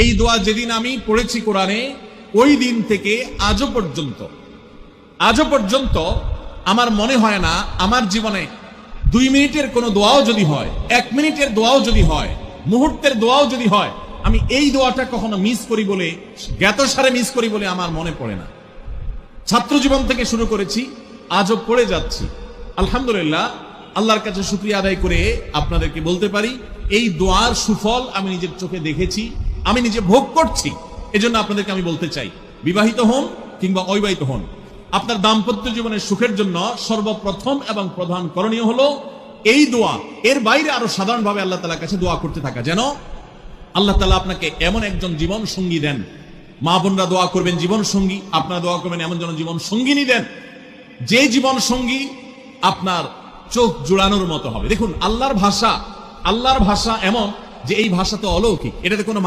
এই দোয়া যেদিন আমি পড়েছি কোরআনে, ওই দিন থেকে আজও পর্যন্ত। আজও পর্যন্ত আমার মনে হয় না, আমার জীবনে দুই মিনিটের কোনো দোয়াও যদি হয়, এক মিনিটের দোয়াও যদি হয়, মুহূর্তের দোয়াও যদি হয়, আমি এই দোয়াটা কখনো মিস করি বলে জ্ঞাত সারে মিস করি বলে আমার মনে পড়ে না। ছাত্র জীবন থেকে শুরু করেছি, আজও পড়ে যাচ্ছি। আলহামদুলিল্লাহ, আল্লাহর কাছে শুক্রিয়া আদায় করে আপনাদেরকে বলতে পারি, এই দোয়ার সুফল আমি নিজের চোখে দেখেছি আমি নিজে ভোগ করছি, এজন্য আপনাদেরকে আমি বলতে চাই, বিবাহিত হন কিংবা অবিবাহিত হন, আপনার দাম্পত্য জীবনের সুখের জন্য সর্বপ্রথম এবং প্রধান করণীয় হলো এই দোয়া। এর বাইরে আরও সাধারণভাবে আল্লাহ তালার কাছে দোয়া করতে থাকা। যেন আল্লাহ তালা আপনাকে এমন একজন জীবন সঙ্গী দেন। মা বোনরা দোয়া করবেন জীবন সঙ্গী, আপনারা দোয়া করবেন এমন যেন জীবন সঙ্গিনী দেন। যে জীবন সঙ্গী আপনার চোখ জোড়ানোর মতো হবে। দেখুন, আল্লাহর ভাষা আল্লাহর ভাষা এমন যে এই ভাষা তো অলৌকিক। এটাতে কোনো